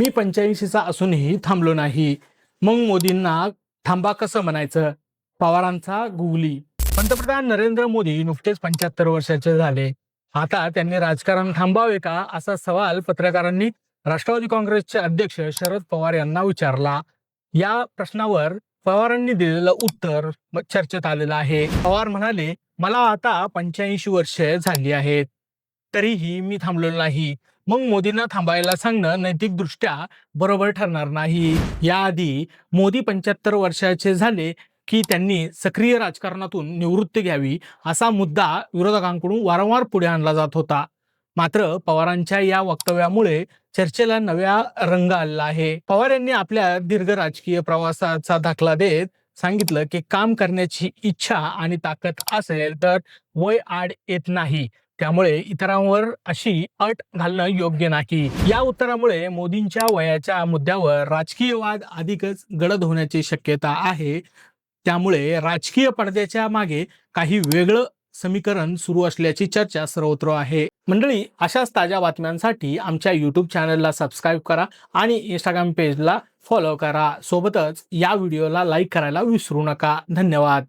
मी पंच्याऐंशीचा असूनही थांबलो नाही. मग मोदींना थांबा कसं म्हणायचं? पवारांचा गुगली. पंतप्रधान नरेंद्र मोदी नुकतेच पंच्याहत्तर वर्षाचे झाले. आता त्यांनी राजकारण थांबावे का? असा सवाल पत्रकारांनी राष्ट्रवादी काँग्रेसचे अध्यक्ष शरद पवार यांना विचारला. या प्रश्नावर पवारांनी दिलेलं उत्तर चर्चेत आलेलं आहे. पवार म्हणाले मला आता पंच्याऐंशी वर्षे झाली आहेत. तरीही मी थांबलेलो नाही. मग मोदींना थांबायला सांगणं नैतिकदृष्ट्या बरोबर ठरणार नाही. याआधी मोदी पंच्याहत्तर वर्षाचे झाले की त्यांनी सक्रिय राजकारणातून निवृत्ती घ्यावी असा मुद्दा विरोधकांकडून वारंवार पुढे आणला जात होता. मात्र पवारांच्या या वक्तव्यामुळे चर्चेला नव्या रंग आला आहे. पवार यांनी आपल्या दीर्घ राजकीय प्रवासाचा दाखला देत सांगितलं की काम करण्याची इच्छा आणि ताकद असेल तर वय आड येत नाही. त्यामुळे इतरांवर अशी अट घालणं योग्य नाही. या उत्तरामुळे मोदींच्या वयाच्या मुद्द्यावर राजकीय वाद अधिकच गडद होण्याची शक्यता आहे. त्यामुळे राजकीय पडद्याच्या मागे काही वेगळं समीकरण सुरू असल्याची चर्चा सर्वत्र आहे. मंडळी अशाच ताज्या बातम्यांसाठी आमच्या युट्यूब चॅनलला सबस्क्राईब करा आणि इंस्टाग्राम पेजला फॉलो करा. सोबतच या व्हिडिओला लाईक करायला विसरू नका. धन्यवाद.